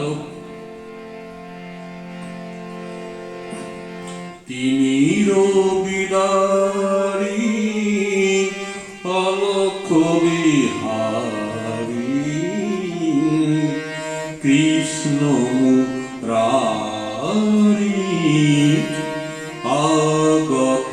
দাও তিনি রবিদারি অলক্ষ বিহারি। কৃষ্ণ রারি আগত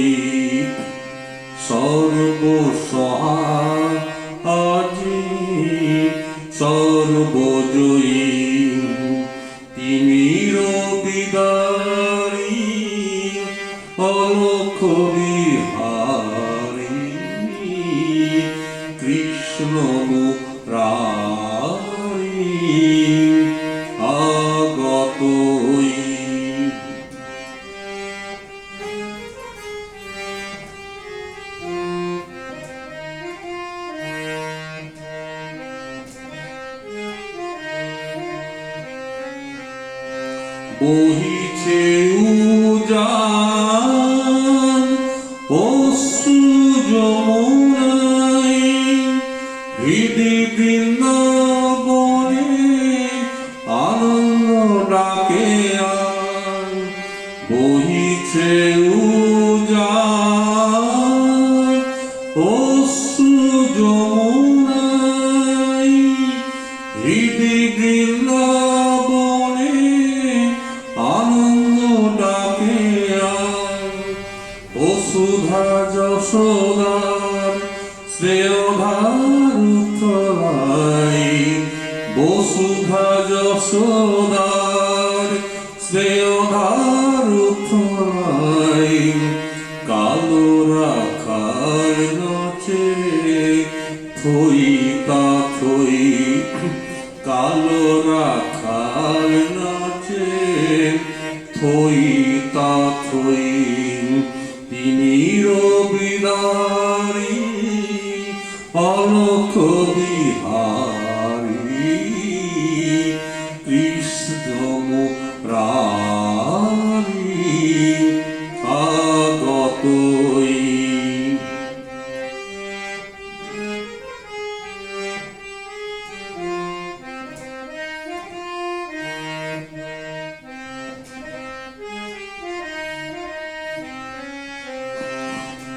আজি সর্বজয়ী। তিনি বিদারী অলক্ষ বিহারি বহিছে উজান, অশ্রু যমুনাই হৃদি বৃন্দাবনে আনন্দ ডাকে আন। বহিছে উজান, অশ্রু যমুনাই হৃদি বৃন্দাবনে শ্রেয়ধার উত্তরাই বসুধা যশোদার শ্রেয়ধার উত্তরাই কালো রাখার নাচে থই তা থই, কালো রাখার নাচে থই অলখ বিহারি।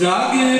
জাগে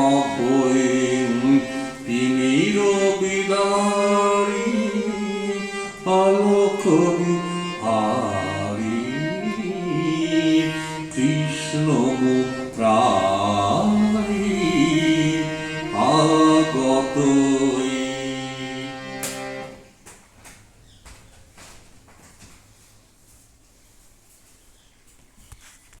আলো কবি হারি কৃষ্ণ প্রাণী আগত